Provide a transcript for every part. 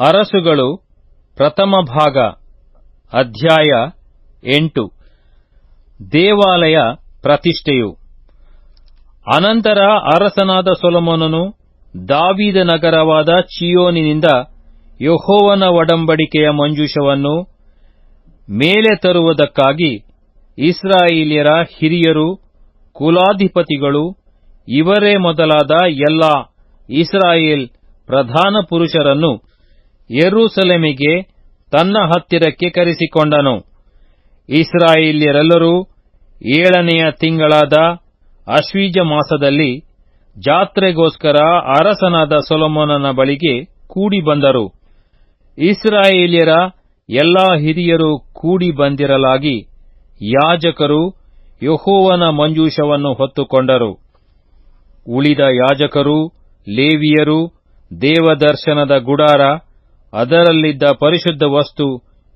ಅರಸುಗಳು ಪ್ರಥಮ ಭಾಗ, ಅಧ್ಯಾಯ ಎಂಟು. ದೇವಾಲಯ ಪ್ರತಿಷ್ಠೆಯು. ಅನಂತರ ಅರಸನಾದ ಸೊಲಮೋನನು ದಾವೀದ ನಗರವಾದ ಚಿಯೋನಿನಿಂದ ಯಹೋವನ ಒಡಂಬಡಿಕೆಯ ಮಂಜೂಷವನ್ನು ಮೇಲೆ ತರುವುದಕ್ಕಾಗಿ ಇಸ್ರಾಯೇಲಿಯರ ಹಿರಿಯರು, ಕುಲಾಧಿಪತಿಗಳು, ಇವರೇ ಮೊದಲಾದ ಎಲ್ಲ ಇಸ್ರಾಯೇಲ್ ಪ್ರಧಾನ ಪುರುಷರನ್ನು ಯೆರೂಸಲೇಮಿಗೆ ತನ್ನ ಹತ್ತಿರಕ್ಕೆ ಕರೆಸಿಕೊಂಡನು. ಇಸ್ರಾಯೇಲ್ಯರೆಲ್ಲರೂ ಏಳನೆಯ ತಿಂಗಳಾದ ಅಶ್ವೀಜ ಮಾಸದಲ್ಲಿ ಜಾತ್ರೆಗೋಸ್ಕರ ಅರಸನಾದ ಸೊಲೊಮೋನನ ಬಳಿಗೆ ಕೂಡಿ ಬಂದರು ಇಸ್ರಾಯೇಲಿಯರ ಎಲ್ಲಾ ಹಿರಿಯರು ಕೂಡಿ ಬಂದಿರಲಾಗಿ ಯಾಜಕರು ಯಹೋವನ ಮಂಜೂಷವನ್ನು ಹೊತ್ತುಕೊಂಡರು. ಉಳಿದ ಯಾಜಕರು ಲೇವಿಯರು ದೇವದರ್ಶನದ ಗುಡಾರ ಅದರಲ್ಲಿದ್ದ ಪರಿಶುದ್ಧ ವಸ್ತು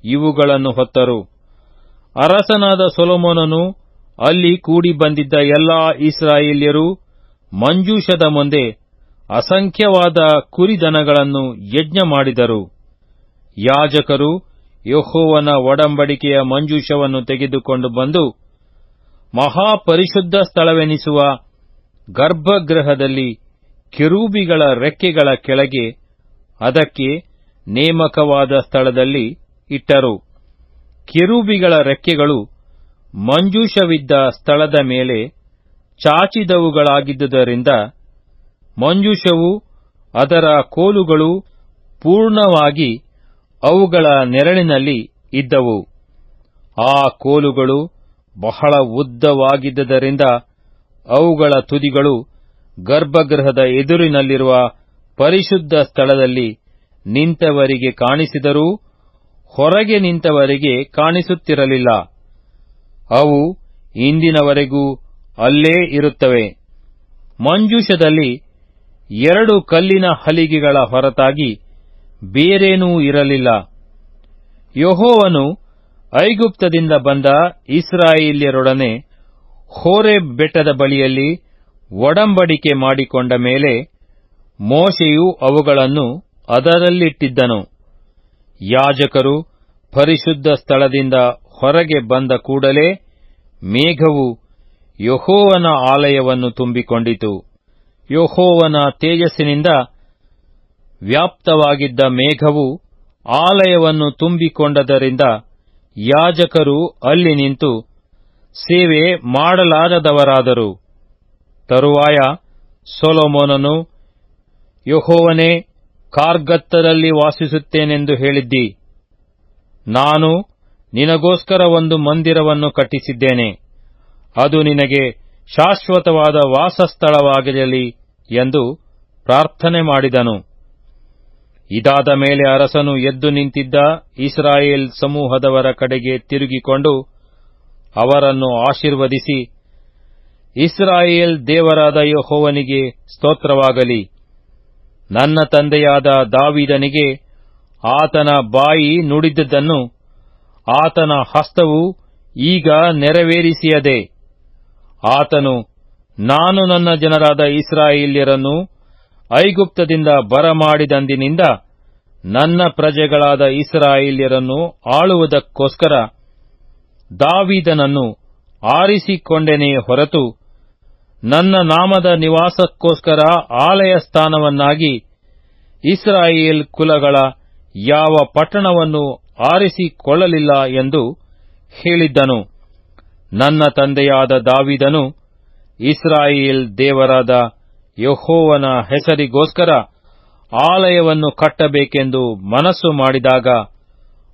ಇವುಗಳನ್ನು ಹೊತ್ತರು. ಅರಸನಾದ ಸೊಲೋಮೋನನು ಅಲ್ಲಿ ಕೂಡಿ ಬಂದಿದ್ದ ಎಲ್ಲಾ ಇಸ್ರಾಯೇಲ್ಯರು ಮಂಜೂಷದ ಮುಂದೆ ಅಸಂಖ್ಯವಾದ ಕುರಿದನಗಳನ್ನು ಯಜ್ಞ ಮಾಡಿದರು. ಯಾಜಕರು ಯೆಹೋವನ ಒಡಂಬಡಿಕೆಯ ಮಂಜೂಷವನ್ನು ತೆಗೆದುಕೊಂಡು ಬಂದು ಮಹಾಪರಿಶುದ್ಧ ಸ್ಥಳವೆನಿಸುವ ಗರ್ಭಗೃಹದಲ್ಲಿ ಕೆರೂಬಿಗಳ ರೆಕ್ಕೆಗಳ ಕೆಳಗೆ ಅದಕ್ಕೆ ನೇಮಕವಾದ ಸ್ಥಳದಲ್ಲಿ ಇಟ್ಟರು. ಕಿರುಬಿಗಳ ರೆಕ್ಕೆಗಳು ಮಂಜೂಷವಿದ್ದ ಸ್ಥಳದ ಮೇಲೆ ಚಾಚಿದವುಗಳಾಗಿದ್ದುದರಿಂದ ಮಂಜೂಷವು ಅದರ ಕೋಲುಗಳು ಪೂರ್ಣವಾಗಿ ಅವುಗಳ ನೆರಳಿನಲ್ಲಿ ಇದ್ದವು. ಆ ಕೋಲುಗಳು ಬಹಳ ಉದ್ದವಾಗಿದ್ದರಿಂದ ಅವುಗಳ ತುದಿಗಳು ಗರ್ಭಗೃಹದ ಎದುರಿನಲ್ಲಿರುವ ಪರಿಶುದ್ಧ ಸ್ಥಳದಲ್ಲಿ ನಿಂತವರಿಗೆ ಕಾಣಿಸಿದರೂ ಹೊರಗೆ ನಿಂತವರಿಗೆ ಕಾಣಿಸುತ್ತಿರಲಿಲ್ಲ. ಅವು ಇಂದಿನವರೆಗೂ ಅಲ್ಲೇ ಇರುತ್ತವೆ. ಮಂಜೂಷದಲ್ಲಿ ಎರಡು ಕಲ್ಲಿನ ಹಲಿಗೆಗಳ ಹೊರತಾಗಿ ಬೇರೇನೂ ಇರಲಿಲ್ಲ. ಯೆಹೋವನು ಐಗುಪ್ತದಿಂದ ಬಂದ ಇಸ್ರಾಯೇಲ್ಯರೊಡನೆ ಹೋರೆ ಬೆಟ್ಟದ ಬಳಿಯಲ್ಲಿ ಒಡಂಬಡಿಕೆ ಮಾಡಿಕೊಂಡ ಮೇಲೆ ಮೋಶೆಯು ಅವುಗಳನ್ನು ಅದರಲ್ಲಿಟ್ಟಿದ್ದನು. ಯಾಜಕರು ಪರಿಶುದ್ಧ ಸ್ಥಳದಿಂದ ಹೊರಗೆ ಬಂದ ಕೂಡಲೇ ಮೇಘವು ಯಹೋವನ ಆಲಯವನ್ನು ತುಂಬಿಕೊಂಡಿತು. ಯಹೋವನ ತೇಜಸ್ಸಿನಿಂದ ವ್ಯಾಪ್ತವಾಗಿದ್ದ ಮೇಘವು ಆಲಯವನ್ನು ತುಂಬಿಕೊಂಡದರಿಂದ ಯಾಜಕರು ಅಲ್ಲಿ ನಿಂತು ಸೇವೆ ಮಾಡಲಾರದವರಾದರು. ತರುವಾಯ ಸೊಲೊಮೋನನು ಯೆಹೋವನೇ ಕಾರ್ಗತ್ತರಲ್ಲಿ ವಾಸಿಸುತ್ತೇನೆಂದು ಹೇಳಿದ್ದಿ. ನಾನು ನಿನಗೋಸ್ಕರ ಒಂದು ಮಂದಿರವನ್ನು ಕಟ್ಟಿಸಿದ್ದೇನೆ. ಅದು ನಿನಗೆ ಶಾಶ್ವತವಾದ ವಾಸಸ್ಥಳವಾಗಿರಲಿ ಎಂದು ಪ್ರಾರ್ಥನೆ ಮಾಡಿದನು. ಇದಾದ ಮೇಲೆ ಅರಸನು ಎದ್ದು ನಿಂತಿದ್ದ ಇಸ್ರಾಯೇಲ್ ಸಮೂಹದವರ ಕಡೆಗೆ ತಿರುಗಿಕೊಂಡು ಅವರನ್ನು ಆಶೀರ್ವದಿಸಿ, ಇಸ್ರಾಯೇಲ್ ದೇವರಾದ ಯೆಹೋವನಿಗೆ ಸ್ತೋತ್ರವಾಗಲಿ. ನನ್ನ ತಂದೆಯಾದ ದಾವಿದನಿಗೆ ಆತನ ಬಾಯಿ ನುಡಿದದ್ದನ್ನು ಆತನ ಹಸ್ತವು ಈಗ ನೆರವೇರಿಸಿಯದೆ, ಆತನು ನಾನು ನನ್ನ ಜನರಾದ ಇಸ್ರಾಯೇಲ್ಯರನ್ನು ಐಗುಪ್ತದಿಂದ ಬರಮಾಡಿದಂದಿನಿಂದ ನನ್ನ ಪ್ರಜೆಗಳಾದ ಇಸ್ರಾಯೇಲ್ಯರನ್ನು ಆಳುವುದಕ್ಕೋಸ್ಕರ ದಾವಿದನನ್ನು ಆರಿಸಿಕೊಂಡೆನೇ ಹೊರತು ನನ್ನ ನಾಮದ ನಿವಾಸಕ್ಕೋಸ್ಕರ ಆಲಯ ಸ್ಥಾನವನ್ನಾಗಿ ಇಸ್ರಾಯೇಲ್ ಕುಲಗಳ ಯಾವ ಪಟ್ಟಣವನ್ನು ಆರಿಸಿಕೊಳ್ಳಲಿಲ್ಲ ಎಂದು ಹೇಳಿದ್ದನು. ನನ್ನ ತಂದೆಯಾದ ದಾವಿದನು ಇಸ್ರಾಯೇಲ್ ದೇವರಾದ ಯಹೋವನ ಹೆಸರಿಗೋಸ್ಕರ ಆಲಯವನ್ನು ಕಟ್ಟಬೇಕೆಂದು ಮನಸ್ಸು ಮಾಡಿದಾಗ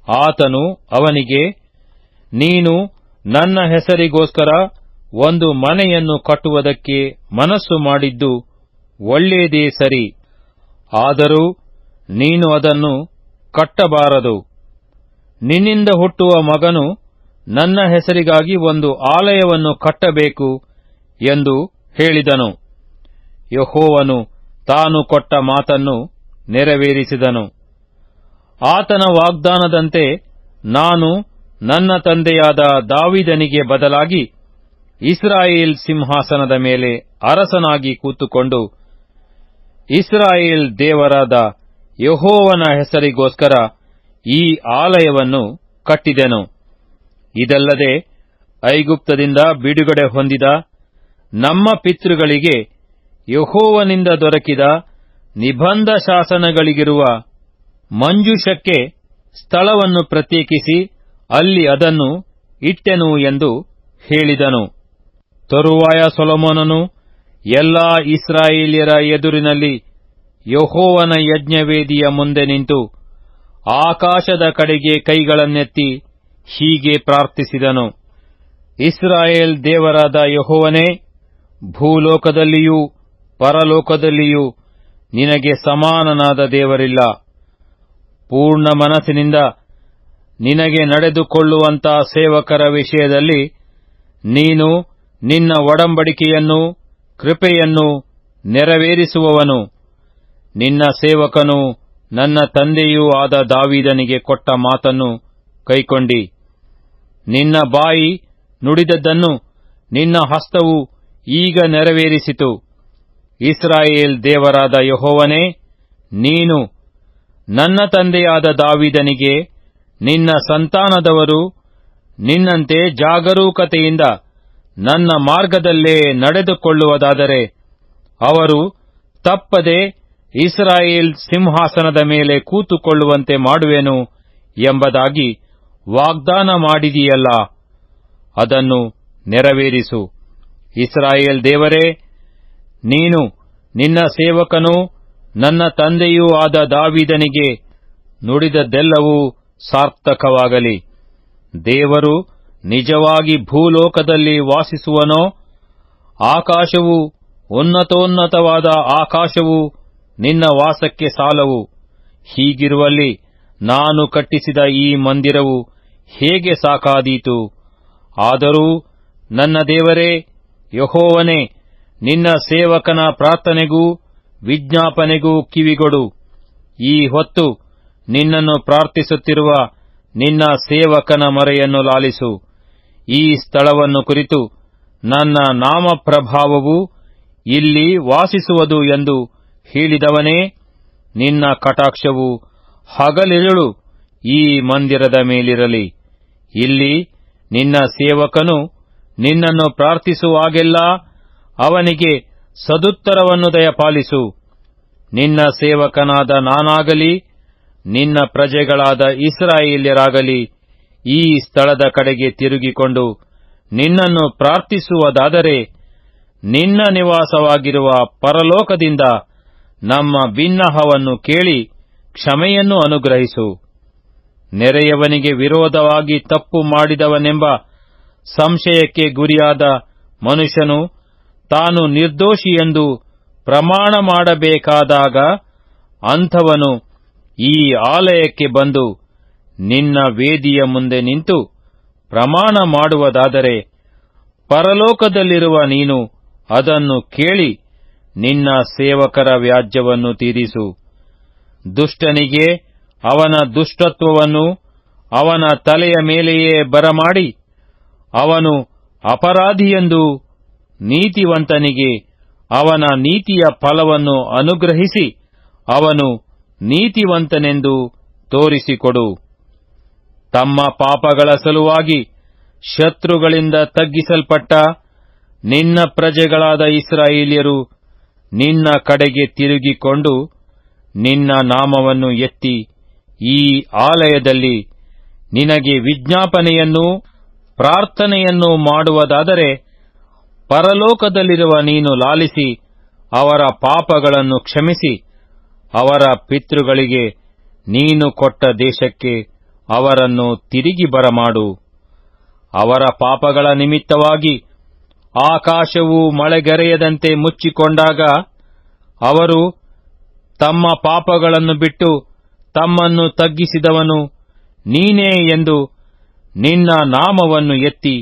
ಆತನು ಅವನಿಗೆ, ನೀನು ನನ್ನ ಹೆಸರಿಗೋಸ್ಕರ ಒಂದು ಮನೆಯನ್ನು ಕಟ್ಟುವುದಕ್ಕೆ ಮನಸ್ಸು ಮಾಡಿದ್ದು ಒಳ್ಳೆಯದೇ ಸರಿ. ಆದರೂ ನೀನು ಅದನ್ನು ಕಟ್ಟಬಾರದು. ನಿನ್ನಿಂದ ಹುಟ್ಟುವ ಮಗನು ನನ್ನ ಹೆಸರಿಗಾಗಿ ಒಂದು ಆಲಯವನ್ನು ಕಟ್ಟಬೇಕು ಎಂದು ಹೇಳಿದನು. ಯಹೋವನು ತಾನು ಕೊಟ್ಟ ಮಾತನ್ನು ನೆರವೇರಿಸಿದನು. ಆತನ ವಾಗ್ದಾನದಂತೆ ನಾನು ನನ್ನ ತಂದೆಯಾದ ದಾವಿದನಿಗೆ ಬದಲಾಗಿ ಇಸ್ರಾಯೇಲ್ ಸಿಂಹಾಸನದ ಮೇಲೆ ಅರಸನಾಗಿ ಕೂತುಕೊಂಡು, ಇಸ್ರಾಯೇಲ್ ದೇವರಾದ ಯಹೋವನ ಹೆಸರಿಗೋಸ್ಕರ ಈ ಆಲಯವನ್ನು ಕಟ್ಟಿದೆನು. ಇದಲ್ಲದೆ ಐಗುಪ್ತದಿಂದ ಬಿಡುಗಡೆ ಹೊಂದಿದ ನಮ್ಮ ಪಿತೃಗಳಿಗೆ ಯಹೋವನಿಂದ ದೊರಕಿದ ನಿಬಂಧ ಶಾಸನಗಳಿಗಿರುವ ಮಂಜುಷಕ್ಕೆ ಸ್ಥಳವನ್ನು ಪ್ರತ್ಯೇಕಿಸಿ ಅಲ್ಲಿ ಅದನ್ನು ಇಟ್ಟೆನು ಎಂದು ಹೇಳಿದನು. ತರುವಾಯ ಸೊಲೊಮೋನನು, ಎಲ್ಲಾ ಇಸ್ರಾಯೇಲಿಯರ ಎದುರಿನಲ್ಲಿ ಯಹೋವನ ಯಜ್ಞವೇದಿಯ ಮುಂದೆ ನಿಂತು ಆಕಾಶದ ಕಡೆಗೆ ಕೈಗಳನ್ನೆತ್ತಿ ಹೀಗೆ ಪ್ರಾರ್ಥಿಸಿದನು, ಇಸ್ರಾಯೇಲ್ ದೇವರಾದ ಯಹೋವನೇ, ಭೂಲೋಕದಲ್ಲಿಯೂ ಪರಲೋಕದಲ್ಲಿಯೂ ನಿನಗೆ ಸಮಾನನಾದ ದೇವರಿಲ್ಲ. ಪೂರ್ಣ ಮನಸ್ಸಿನಿಂದ ನಿನಗೆ ನಡೆದುಕೊಳ್ಳುವಂತಹ ಸೇವಕರ ವಿಷಯದಲ್ಲಿ ನೀನು ನಿನ್ನ ಒಡಂಬಡಿಕೆಯನ್ನು ಕೃಪೆಯನ್ನು ನೆರವೇರಿಸುವವನು. ನಿನ್ನ ಸೇವಕನು ನನ್ನ ತಂದೆಯೂ ಆದ ದಾವಿದನಿಗೆ ಕೊಟ್ಟ ಮಾತನ್ನು ಕೈಕೊಂಡಿ. ನಿನ್ನ ಬಾಯಿ ನುಡಿದದ್ದನ್ನು ನಿನ್ನ ಹಸ್ತವು ಈಗ ನೆರವೇರಿಸಿತು. ಇಸ್ರಾಯೇಲ್ ದೇವರಾದ ಯಹೋವನೇ, ನೀನು ನನ್ನ ತಂದೆಯಾದ ದಾವಿದನಿಗೆ ನಿನ್ನ ಸಂತಾನದವರು ನಿನ್ನಂತೆ ಜಾಗರೂಕತೆಯಿಂದ ನನ್ನ ಮಾರ್ಗದಲ್ಲೇ ನಡೆದುಕೊಳ್ಳುವುದಾದರೆ ಅವರು ತಪ್ಪದೆ ಇಸ್ರಾಯೇಲ್ ಸಿಂಹಾಸನದ ಮೇಲೆ ಕೂತುಕೊಳ್ಳುವಂತೆ ಮಾಡುವೆನು ಎಂಬುದಾಗಿ ವಾಗ್ದಾನ ಮಾಡಿದೆಯಲ್ಲ. ಅದನ್ನು ನೆರವೇರಿಸು. ಇಸ್ರಾಯೇಲ್ ದೇವರೇ, ನೀನು ನಿನ್ನ ಸೇವಕನು ನನ್ನ ತಂದೆಯೂ ಆದ ದಾವಿದನಿಗೆ ನುಡಿದದ್ದೆಲ್ಲವೂ ಸಾರ್ಥಕವಾಗಲಿ. ದೇವರು ನಿಜವಾಗಿ ಭೂಲೋಕದಲ್ಲಿ ವಾಸಿಸುವನೋ, ಆಕಾಶವು ಉನ್ನತೋನ್ನತವಾದ ಆಕಾಶವು ನಿನ್ನ ವಾಸಕ್ಕೆ ಸಾಲವು. ಹೀಗಿರುವಲ್ಲಿ ನಾನು ಕಟ್ಟಿಸಿದ ಈ ಮಂದಿರವು ಹೇಗೆ ಸಾಕಾದೀತು? ಆದರೂ ನನ್ನ ದೇವರೇ, ಯಹೋವನೇ, ನಿನ್ನ ಸೇವಕನ ಪ್ರಾರ್ಥನೆಗೂ ವಿಜ್ಞಾಪನೆಗೂ ಕಿವಿಗೊಡು. ಈ ಹೊತ್ತು ನಿನ್ನನ್ನು ಪ್ರಾರ್ಥಿಸುತ್ತಿರುವ ನಿನ್ನ ಸೇವಕನ ಮರೆಯನ್ನು ಲಾಲಿಸು. ಈ ಸ್ಥಳವನ್ನು ಕುರಿತು ನನ್ನ ನಾಮಪ್ರಭಾವವು ಇಲ್ಲಿ ವಾಸಿಸುವುದು ಎಂದು ಹೇಳಿದವನೇ, ನಿನ್ನ ಕಟಾಕ್ಷವು ಹಗಲಿರುಳು ಈ ಮಂದಿರದ ಮೇಲಿರಲಿ. ಇಲ್ಲಿ ನಿನ್ನ ಸೇವಕನು ನಿನ್ನನ್ನು ಪ್ರಾರ್ಥಿಸುವಾಗೆಲ್ಲ ಅವನಿಗೆ ಸದುತ್ತರವನ್ನು ದಯಪಾಲಿಸು. ನಿನ್ನ ಸೇವಕನಾದ ನಾನಾಗಲಿ, ನಿನ್ನ ಪ್ರಜೆಗಳಾದ ಇಸ್ರಾಯೇಲ್ಯರಾಗಲಿ ಈ ಸ್ಥಳದ ಕಡೆಗೆ ತಿರುಗಿಕೊಂಡು ನಿನ್ನನ್ನು ಪ್ರಾರ್ಥಿಸುವುದಾದರೆ ನಿನ್ನ ನಿವಾಸವಾಗಿರುವ ಪರಲೋಕದಿಂದ ನಮ್ಮ ಬಿನ್ನಹವನ್ನು ಕೇಳಿ ಕ್ಷಮೆಯನ್ನು ಅನುಗ್ರಹಿಸು. ನೆರೆಯವನಿಗೆ ವಿರೋಧವಾಗಿ ತಪ್ಪು ಮಾಡಿದವನೆಂಬ ಸಂಶಯಕ್ಕೆ ಗುರಿಯಾದ ಮನುಷ್ಯನು ತಾನು ನಿರ್ದೋಷಿಯೆಂದು ಪ್ರಮಾಣ ಮಾಡಬೇಕಾದಾಗ ಅಂಥವನು ಈ ಆಲಯಕ್ಕೆ ಬಂದು ನಿನ್ನ ವೇದಿಯ ಮುಂದೆ ನಿಂತು ಪ್ರಮಾಣ ಮಾಡುವುದಾದರೆ ಪರಲೋಕದಲ್ಲಿರುವ ನೀನು ಅದನ್ನು ಕೇಳಿ ನಿನ್ನ ಸೇವಕರ ವ್ಯಾಜ್ಯವನ್ನು ತೀರಿಸು. ದುಷ್ಟನಿಗೆ ಅವನ ದುಷ್ಟತ್ವವನ್ನು ಅವನ ತಲೆಯ ಮೇಲೆಯೇ ಬರಮಾಡಿ, ಅವನು ಅಪರಾಧಿಯೆಂದು ನೀತಿವಂತನಿಗೆ ಅವನ ನೀತಿಯ ಫಲವನ್ನು ಅನುಗ್ರಹಿಸಿ ಅವನು ನೀತಿವಂತನೆಂದು ತೋರಿಸಿಕೊಡು. ತಮ್ಮ ಪಾಪಗಳ ಸಲುವಾಗಿ ಶತ್ರುಗಳಿಂದ ತಗ್ಗಿಸಲ್ಪಟ್ಟ ನಿನ್ನ ಪ್ರಜೆಗಳಾದ ಇಸ್ರಾಯೇಲಿಯರು ನಿನ್ನ ಕಡೆಗೆ ತಿರುಗಿಕೊಂಡು ನಿನ್ನ ನಾಮವನ್ನು ಎತ್ತಿ ಈ ಆಲಯದಲ್ಲಿ ನಿನಗೆ ವಿಜ್ಞಾಪನೆಯನ್ನು ಪ್ರಾರ್ಥನೆಯನ್ನು ಮಾಡುವುದಾದರೆ ಪರಲೋಕದಲ್ಲಿರುವ ನೀನು ಲಾಲಿಸಿ ಅವರ ಪಾಪಗಳನ್ನು ಕ್ಷಮಿಸಿ ಅವರ ಪಿತೃಗಳಿಗೆ ನೀನು ಕೊಟ್ಟ ದೇಶಕ್ಕೆ ಅವರನ್ನು ತಿರುಗಿ ಬರಮಾಡು. ಅವರ ಪಾಪಗಳ ನಿಮಿತ್ತವಾಗಿ ಆಕಾಶವು ಮಳೆಗರೆಯದಂತೆ ಮುಚ್ಚಿಕೊಂಡಾಗ ಅವರು ತಮ್ಮ ಪಾಪಗಳನ್ನು ಬಿಟ್ಟು ತಮ್ಮನ್ನು ತಗ್ಗಿಸಿದವನು ನೀನೇ ಎಂದು ನಿನ್ನ ನಾಮವನ್ನು ಎತ್ತಿ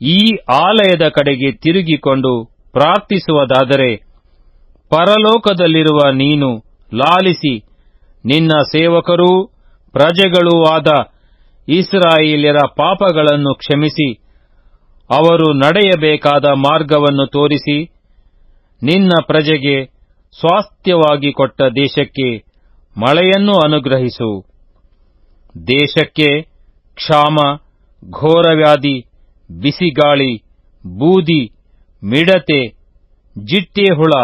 ಈ ಆಲಯದ ಕಡೆಗೆ ತಿರುಗಿಕೊಂಡು ಪ್ರಾರ್ಥಿಸುವುದಾದರೆ ಪರಲೋಕದಲ್ಲಿರುವ ನೀನು ಲಾಲಿಸಿ ನಿನ್ನ ಸೇವಕರೂ ಪ್ರಜೆಗಳೂ ಆದ ಇಸ್ರಾಯಿಲ್ಯರ ಪಾಪಗಳನ್ನು ಕ್ಷಮಿಸಿ, ಅವರು ನಡೆಯಬೇಕಾದ ಮಾರ್ಗವನ್ನು ತೋರಿಸಿ, ನಿನ್ನ ಪ್ರಜೆಗೆ ಸ್ವಾಸ್ಥ್ಯವಾಗಿ ಕೊಟ್ಟ ದೇಶಕ್ಕೆ ಮಳೆಯನ್ನು ಅನುಗ್ರಹಿಸು. ದೇಶಕ್ಕೆ ಕ್ಷಾಮ, ಘೋರವ್ಯಾಧಿ, ಬಿಸಿಗಾಳಿ, ಬೂದಿ, ಮಿಡತೆ ಜಿಟ್ಟೆ ಹುಳ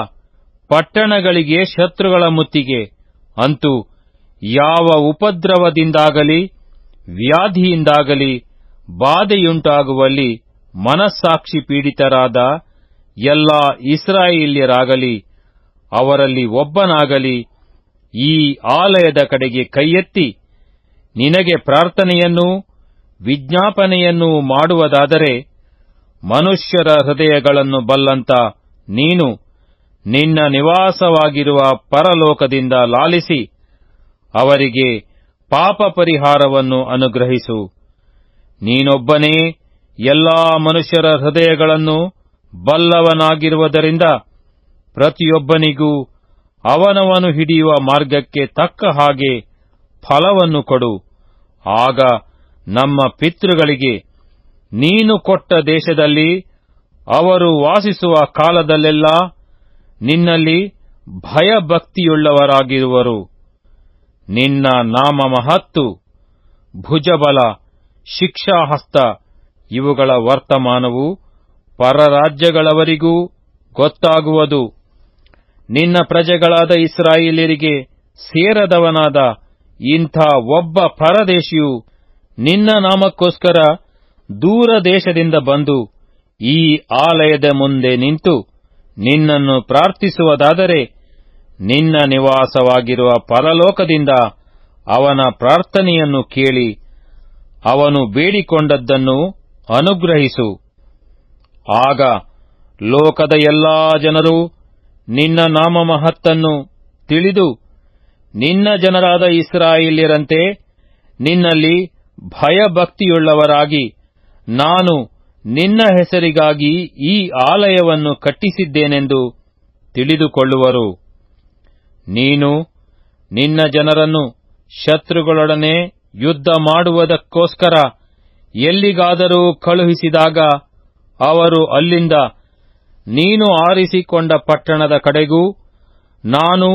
ಪಟ್ಟಣಗಳಿಗೆ ಶತ್ರುಗಳ ಮುತ್ತಿಗೆ ಅಂತೂ ಯಾವ ಉಪದ್ರವದಿಂದಾಗಲಿ, ವ್ಯಾಧಿಯಿಂದಾಗಲಿ ಬಾಧೆಯುಂಟಾಗುವಲ್ಲಿ ಮನಸ್ಸಾಕ್ಷಿ ಪೀಡಿತರಾದ ಎಲ್ಲ ಇಸ್ರಾಯೇಲ್ಯರಾಗಲಿ, ಅವರಲ್ಲಿ ಒಬ್ಬನಾಗಲಿ ಈ ಆಲಯದ ಕಡೆಗೆ ಕೈಯೆತ್ತಿ ನಿನಗೆ ಪ್ರಾರ್ಥನೆಯನ್ನೂ ವಿಜ್ಞಾಪನೆಯನ್ನೂ ಮಾಡುವುದಾದರೆ ಮನುಷ್ಯರ ಹೃದಯಗಳನ್ನು ಬಲ್ಲಂತ ನೀನು ನಿನ್ನ ನಿವಾಸವಾಗಿರುವ ಪರಲೋಕದಿಂದ ಲಾಲಿಸಿ ಅವರಿಗೆ ಪಾಪ ಪರಿಹಾರವನ್ನು ಅನುಗ್ರಹಿಸು. ನೀನೊಬ್ಬನೇ ಎಲ್ಲಾ ಮನುಷ್ಯರ ಹೃದಯಗಳನ್ನು ಬಲ್ಲವನಾಗಿರುವುದರಿಂದ ಪ್ರತಿಯೊಬ್ಬನಿಗೂ ಅವನವನು ಹಿಡಿಯುವ ಮಾರ್ಗಕ್ಕೆ ತಕ್ಕ ಹಾಗೆ ಫಲವನ್ನು ಕೊಡು. ಆಗ ನಮ್ಮ ಪಿತೃಗಳಿಗೆ ನೀನು ಕೊಟ್ಟ ದೇಶದಲ್ಲಿ ಅವರು ವಾಸಿಸುವ ಕಾಲದಲ್ಲೆಲ್ಲ ನಿನ್ನಲ್ಲಿ ಭಯಭಕ್ತಿಯುಳ್ಳವರಾಗಿರುವರು. ನಿನ್ನ ನಾಮ ಮಹತ್ತು ಭುಜಬಲ, ಶಿಕ್ಷಾಹಸ್ತ, ಇವುಗಳ ವರ್ತಮಾನವು ಪರರಾಜ್ಯಗಳವರಿಗೂ ಗೊತ್ತಾಗುವುದು. ನಿನ್ನ ಪ್ರಜೆಗಳಾದ ಇಸ್ರಾಯೇಲ್ಯರಿಗೆ ಸೇರದವನಾದ ಇಂಥ ಒಬ್ಬ ಪರದೇಶಿಯು ನಿನ್ನ ನಾಮಕ್ಕೋಸ್ಕರ ದೂರ ದೇಶದಿಂದ ಬಂದು ಈ ಆಲಯದ ಮುಂದೆ ನಿಂತು ನಿನ್ನನ್ನು ಪ್ರಾರ್ಥಿಸುವುದಾದರೆ ನಿನ್ನ ನಿವಾಸವಾಗಿರುವ ಪರಲೋಕದಿಂದ ಅವನ ಪ್ರಾರ್ಥನೆಯನ್ನು ಕೇಳಿ ಅವನು ಬೇಡಿಕೊಂಡದ್ದನ್ನು ಅನುಗ್ರಹಿಸು. ಆಗ ಲೋಕದ ಎಲ್ಲಾ ಜನರು ನಿನ್ನ ನಾಮ ಮಹತ್ತನ್ನು ತಿಳಿದು ನಿನ್ನ ಜನರಾದ ಇಸ್ರಾಯೇಲ್ಯರಂತೆ ನಿನ್ನಲ್ಲಿ ಭಯಭಕ್ತಿಯುಳ್ಳವರಾಗಿ ನಾನು ನಿನ್ನ ಹೆಸರಿಗಾಗಿ ಈ ಆಲಯವನ್ನು ಕಟ್ಟಿಸಿದ್ದೇನೆಂದು ತಿಳಿದುಕೊಳ್ಳುವರು. ನೀನು ನಿನ್ನ ಜನರನ್ನು ಶತ್ರುಗಳೊಡನೆ ಯುದ್ಧ ಮಾಡುವುದಕ್ಕೋಸ್ಕರ ಎಲ್ಲಿಗಾದರೂ ಕಳುಹಿಸಿದಾಗ ಅವರು ಅಲ್ಲಿಂದ ನೀನು ಆರಿಸಿಕೊಂಡ ಪಟ್ಟಣದ ಕಡೆಗೂ ನಾನು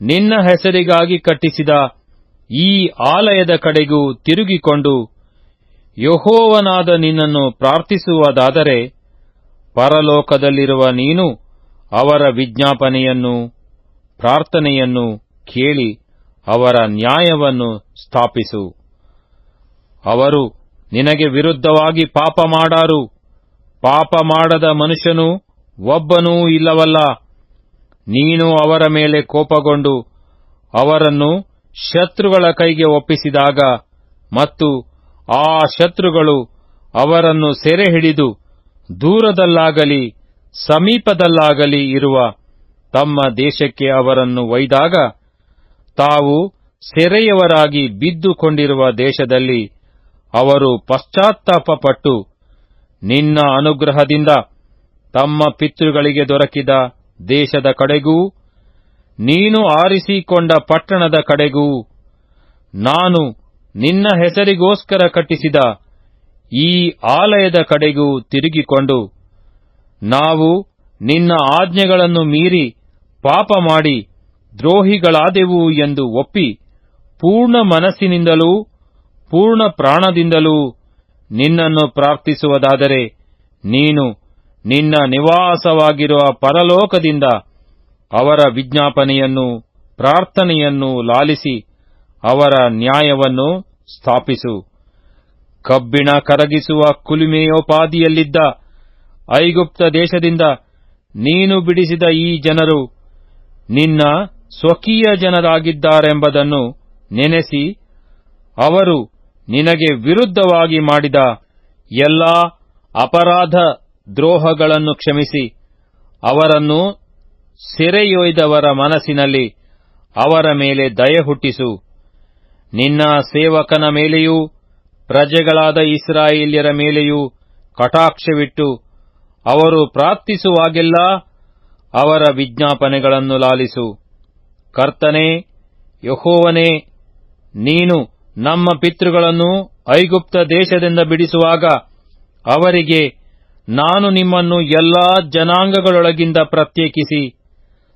ನಿನ್ನ ಹೆಸರಿಗಾಗಿ ಕಟ್ಟಿಸಿದ ಈ ಆಲಯದ ಕಡೆಗೂ ತಿರುಗಿಕೊಂಡು ಯಹೋವನಾದ ನಿನ್ನನ್ನು ಪ್ರಾರ್ಥಿಸುವುದಾದರೆ ಪರಲೋಕದಲ್ಲಿರುವ ನೀನು ಅವರ ವಿಜ್ಞಾಪನೆಯನ್ನು ಪ್ರಾರ್ಥನೆಯನ್ನು ಕೇಳಿ ಅವರ ನ್ಯಾಯವನ್ನು ಸ್ಥಾಪಿಸು. ಅವರು ನಿನಗೆ ವಿರುದ್ಧವಾಗಿ ಪಾಪ ಮಾಡಾರು. ಪಾಪ ಮಾಡದ ಮನುಷ್ಯನು ಒಬ್ಬನೂ ಇಲ್ಲವಲ್ಲ. ನೀನು ಅವರ ಮೇಲೆ ಕೋಪಗೊಂಡು ಅವರನ್ನು ಶತ್ರುಗಳ ಕೈಗೆ ಒಪ್ಪಿಸಿದಾಗ ಮತ್ತು ಆ ಶತ್ರುಗಳು ಅವರನ್ನು ಸೆರೆ ಹಿಡಿದು ದೂರದಲ್ಲಾಗಲಿ, ಸಮೀಪದಲ್ಲಾಗಲಿ ಇರುವ ತಮ್ಮ ದೇಶಕ್ಕೆ ಅವರನ್ನು ಒಯ್ದಾಗ ತಾವು ಸೆರೆಯವರಾಗಿ ಬಿದ್ದುಕೊಂಡಿರುವ ದೇಶದಲ್ಲಿ ಅವರು ಪಶ್ಚಾತ್ತಾಪಪಟ್ಟು ನಿನ್ನ ಅನುಗ್ರಹದಿಂದ ತಮ್ಮ ಪಿತೃಗಳಿಗೆ ದೊರಕಿದ ದೇಶದ ಕಡೆಗೂ, ನೀನು ಆರಿಸಿಕೊಂಡ ಪಟ್ಟಣದ ಕಡೆಗೂ, ನಾನು ನಿನ್ನ ಹೆಸರಿಗೋಸ್ಕರ ಕಟ್ಟಿಸಿದ ಈ ಆಲಯದ ಕಡೆಗೂ ತಿರುಗಿಕೊಂಡು, ನಾವು ನಿನ್ನ ಆಜ್ಞೆಗಳನ್ನು ಮೀರಿ ಪಾಪ ಮಾಡಿ ದ್ರೋಹಿಗಳಾದೆವು ಎಂದು ಒಪ್ಪಿ ಪೂರ್ಣ ಮನಸ್ಸಿನಿಂದಲೂ ಪೂರ್ಣ ಪ್ರಾಣದಿಂದಲೂ ನಿನ್ನನ್ನು ಪ್ರಾರ್ಥಿಸುವುದಾದರೆ ನೀನು ನಿನ್ನ ನಿವಾಸವಾಗಿರುವ ಪರಲೋಕದಿಂದ ಅವರ ವಿಜ್ಞಾಪನೆಯನ್ನು ಪ್ರಾರ್ಥನೆಯನ್ನು ಲಾಲಿಸಿ ಅವರ ನ್ಯಾಯವನ್ನು ಸ್ಥಾಪಿಸು. ಕಬ್ಬಿಣ ಕರಗಿಸುವ ಕುಲುಮೆಯೋಪಾದಿಯಲ್ಲಿದ್ದ ಐಗುಪ್ತ ದೇಶದಿಂದ ನೀನು ಬಿಡಿಸಿದ ಈ ಜನರು ನಿನ್ನ ಸ್ವಕೀಯ ಜನರಾಗಿದ್ದಾರೆಂಬುದನ್ನು ನೆನೆಸಿ ಅವರು ನಿನಗೆ ವಿರುದ್ಧವಾಗಿ ಮಾಡಿದ ಎಲ್ಲಾ ಅಪರಾಧ ದ್ರೋಹಗಳನ್ನು ಕ್ಷಮಿಸಿ, ಅವರನ್ನು ಸೆರೆಯೊಯ್ದವರ ಮನಸ್ಸಿನಲ್ಲಿ ಅವರ ಮೇಲೆ ದಯೆ ಹುಟ್ಟಿಸು. ನಿನ್ನ ಸೇವಕನ ಮೇಲೆಯೂ ಪ್ರಜೆಗಳಾದ ಇಸ್ರಾಯೇಲ್ಯರ ಮೇಲೆಯೂ ಕಟಾಕ್ಷವಿಟ್ಟು ಅವರು ಪ್ರಾರ್ಥಿಸುವಾಗೆಲ್ಲ ಅವರ ವಿಜ್ಞಾಪನೆಗಳನ್ನು ಲಾಲಿಸು. ಕರ್ತನೇ, ಯಹೋವನೇ, ನೀನು ನಮ್ಮ ಪಿತೃಗಳನ್ನು ಐಗುಪ್ತ ದೇಶದಿಂದ ಬಿಡಿಸುವಾಗ ಅವರಿಗೆ ನಾನು ನಿಮ್ಮನ್ನು ಎಲ್ಲಾ ಜನಾಂಗಗಳೊಳಗಿಂದ ಪ್ರತ್ಯೇಕಿಸಿ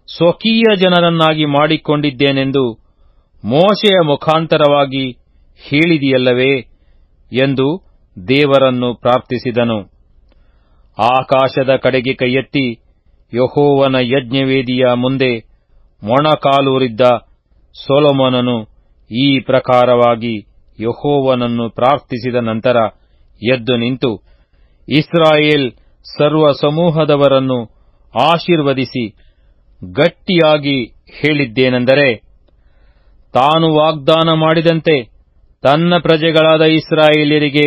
ಸ್ವಕೀಯ ಜನರನ್ನಾಗಿ ಮಾಡಿಕೊಂಡಿದ್ದೇನೆಂದು ಮೋಶೆಯ ಮುಖಾಂತರವಾಗಿ ಹೇಳಿದೆಯಲ್ಲವೇ ಎಂದು ದೇವರನ್ನು ಪ್ರಾರ್ಥಿಸಿದನು. ಆಕಾಶದ ಕಡೆಗೆ ಕೈಯೆತ್ತಿ ಯಹೋವನ ಯಜ್ಞವೇದಿಯ ಮುಂದೆ ಮೊಣಕಾಲೂರಿದ್ದ ಸೊಲೊಮೋನನು ಈ ಪ್ರಕಾರವಾಗಿ ಯಹೋವನನ್ನು ಪ್ರಾರ್ಥಿಸಿದ ನಂತರ ಎದ್ದು ನಿಂತು ಇಸ್ರಾಯೇಲ್ ಸರ್ವ ಸಮೂಹದವರನ್ನು ಆಶೀರ್ವದಿಸಿ ಗಟ್ಟಿಯಾಗಿ ಹೇಳಿದ್ದೇನೆಂದರೆ, ತಾನು ವಾಗ್ದಾನ ಮಾಡಿದಂತೆ ತನ್ನ ಪ್ರಜೆಗಳಾದ ಇಸ್ರಾಯೇಲರಿಗೆ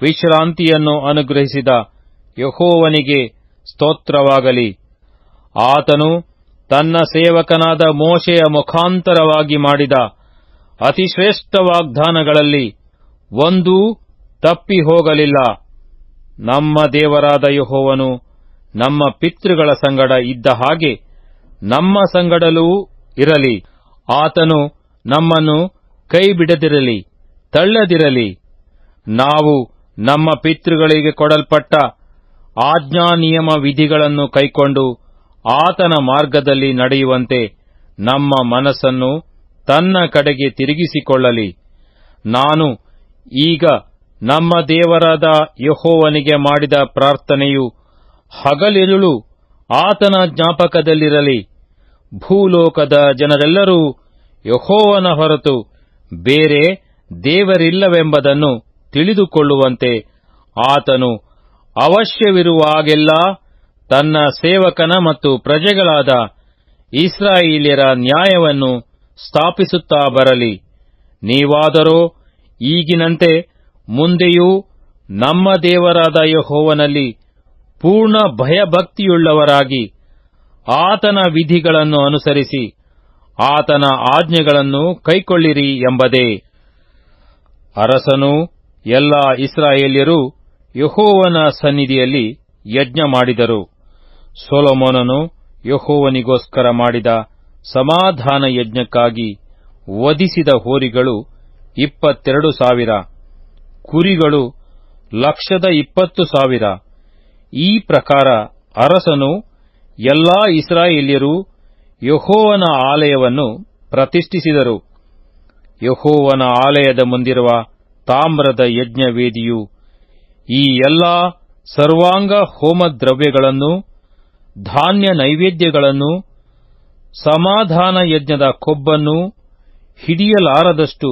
ವಿಶ್ರಾಂತಿಯನ್ನು ಅನುಗ್ರಹಿಸಿದ ಯಹೋವನಿಗೆ ಸ್ತೋತ್ರವಾಗಲಿ. ಆತನು ತನ್ನ ಸೇವಕನಾದ ಮೋಶೆಯ ಮುಖಾಂತರವಾಗಿ ಮಾಡಿದ ಅತಿಶ್ರೇಷ್ಠ ವಾಗ್ದಾನಗಳಲ್ಲಿ ಒಂದೂ ತಪ್ಪಿ ಹೋಗಲಿಲ್ಲ. ನಮ್ಮ ದೇವರಾದ ಯಹೋವನು ನಮ್ಮ ಪಿತೃಗಳ ಸಂಗಡ ಇದ್ದ ಹಾಗೆ ನಮ್ಮ ಸಂಗಡಲೂ ಇರಲಿ. ಆತನು ನಮ್ಮನ್ನು ಕೈಬಿಡದಿರಲಿ, ತಳ್ಳದಿರಲಿ. ನಾವು ನಮ್ಮ ಪಿತೃಗಳಿಗೆ ಕೊಡಲ್ಪಟ್ಟ ಆಜ್ಞಾ ನಿಯಮ ವಿಧಿಗಳನ್ನು ಕೈಕೊಂಡು ಆತನ ಮಾರ್ಗದಲ್ಲಿ ನಡೆಯುವಂತೆ ನಮ್ಮ ಮನಸ್ಸನ್ನು ತನ್ನ ಕಡೆಗೆ ತಿರುಗಿಸಿಕೊಳ್ಳಲಿ. ನಾನು ಈಗ ನಮ್ಮ ದೇವರಾದ ಯಹೋವನಿಗೆ ಮಾಡಿದ ಪ್ರಾರ್ಥನೆಯು ಹಗಲಿರುಳು ಆತನ ಜ್ಞಾಪಕದಲ್ಲಿರಲಿ. ಭೂಲೋಕದ ಜನರೆಲ್ಲರೂ ಯಹೋವನ ಹೊರತು ಬೇರೆ ದೇವರಿಲ್ಲವೆಂಬುದನ್ನು ತಿಳಿದುಕೊಳ್ಳುವಂತೆ ಆತನು ಅವಶ್ಯವಿರುವಾಗೆಲ್ಲ ತನ್ನ ಸೇವಕನ ಮತ್ತು ಪ್ರಜೆಗಳಾದ ಇಸ್ರಾಯೇಲಿಯರ ನ್ಯಾಯವನ್ನು ಸ್ಥಾಪಿಸುತ್ತಾ ಬರಲಿ. ನೀವಾದರೋ ಈಗಿನಂತೆ ಮುಂದೆಯೂ ನಮ್ಮ ದೇವರಾದ ಯಹೋವನಲ್ಲಿ ಪೂರ್ಣ ಭಯಭಕ್ತಿಯುಳ್ಳವರಾಗಿ ಆತನ ವಿಧಿಗಳನ್ನು ಅನುಸರಿಸಿ ಆತನ ಆಜ್ಞೆಗಳನ್ನು ಕೈಕೊಳ್ಳಿರಿ ಎಂಬುದೇ. ಅರಸನು ಎಲ್ಲ ಇಸ್ರಾಯೇಲ್ಯರು ಯಹೋವನ ಸನ್ನಿಧಿಯಲ್ಲಿ ಯಜ್ಞ ಮಾಡಿದರು. ಸೊಲೊಮೋನನು ಯಹೋವನಿಗೋಸ್ಕರ ಮಾಡಿದ ಸಮಾಧಾನ ಯಜ್ಞಕ್ಕಾಗಿ ವಧಿಸಿದ ಹೋರಿಗಳು ಇಪ್ಪತ್ತೆರಡು ಸಾವಿರ, ಕುರಿಗಳು ಲಕ್ಷದ ಇಪ್ಪತ್ತು ಸಾವಿರ. ಈ ಪ್ರಕಾರ ಅರಸನು ಎಲ್ಲಾ ಇಸ್ರಾಯೇಲ್ಯರು ಯಹೋವನ ಆಲಯವನ್ನು ಪ್ರತಿಷ್ಠಿಸಿದರು. ಯಹೋವನ ಆಲಯದ ಮುಂದಿರುವ ತಾಮ್ರದ ಯಜ್ಞವೇದಿಯು ಈ ಎಲ್ಲಾ ಸರ್ವಾಂಗ ಹೋಮದ್ರವ್ಯಗಳನ್ನು ಧಾನ್ಯ ನೈವೇದ್ಯಗಳನ್ನು, ಸಮಾಧಾನ ಯಜ್ಞದ ಕೊಬ್ಬನ್ನು ಹಿಡಿಯಲಾರದಷ್ಟು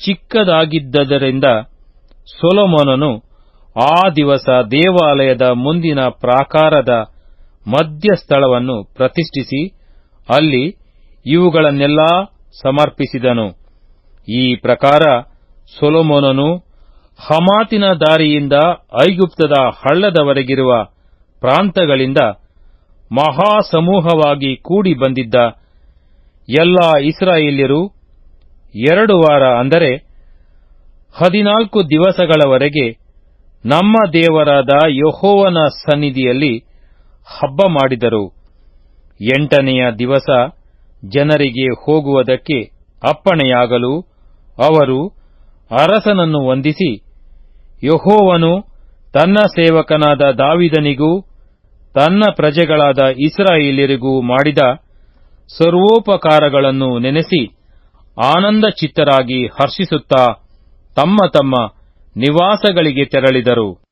ಚಿಕ್ಕದಾಗಿದ್ದರಿಂದ ಸೊಲೊಮೋನನು ಆ ದಿವಸ ದೇವಾಲಯದ ಮುಂದಿನ ಪ್ರಾಕಾರದ ಮಧ್ಯಸ್ಥಳವನ್ನು ಪ್ರತಿಷ್ಠಿಸಿ ಅಲ್ಲಿ ಇವುಗಳನ್ನೆಲ್ಲಾ ಸಮರ್ಪಿಸಿದನು. ಈ ಪ್ರಕಾರ ಸೊಲೊಮೋನನು ಹಮಾತಿನ ದಾರಿಯಿಂದ ಐಗುಪ್ತದ ಹಳ್ಳದವರೆಗಿರುವ ಪ್ರಾಂತಗಳಿಂದ ಮಹಾಸಮೂಹವಾಗಿ ಕೂಡಿ ಬಂದಿದ್ದ ಎಲ್ಲ ಇಸ್ರಾಯೇಲ್ಯರು ಎರಡು ವಾರ ಅಂದರೆ ಹದಿನಾಲ್ಕು ದಿವಸಗಳವರೆಗೆ ನಮ್ಮ ದೇವರಾದ ಯಹೋವನ ಸನ್ನಿಧಿಯಲ್ಲಿ ಹಬ್ಬ ಮಾಡಿದರು. ಎಂಟನೆಯ ದಿವಸ ಜನರಿಗೆ ಹೋಗುವುದಕ್ಕೆ ಅಪ್ಪಣೆಯಾಗಲು ಅವರು ಅರಸನನ್ನು ವಂದಿಸಿ, ಯಹೋವನು ತನ್ನ ಸೇವಕನಾದ ದಾವಿದನಿಗೂ ತನ್ನ ಪ್ರಜೆಗಳಾದ ಇಸ್ರಾಯೇಲ್ಯರಿಗೂ ಮಾಡಿದ ಸರ್ವೋಪಕಾರಗಳನ್ನು ನೆನೆಸಿ ಆನಂದ ಚಿತ್ತರಾಗಿ ಹರ್ಷಿಸುತ್ತಾ ತಮ್ಮ ತಮ್ಮ ನಿವಾಸಗಳಿಗೆ ತೆರಳಿದರು.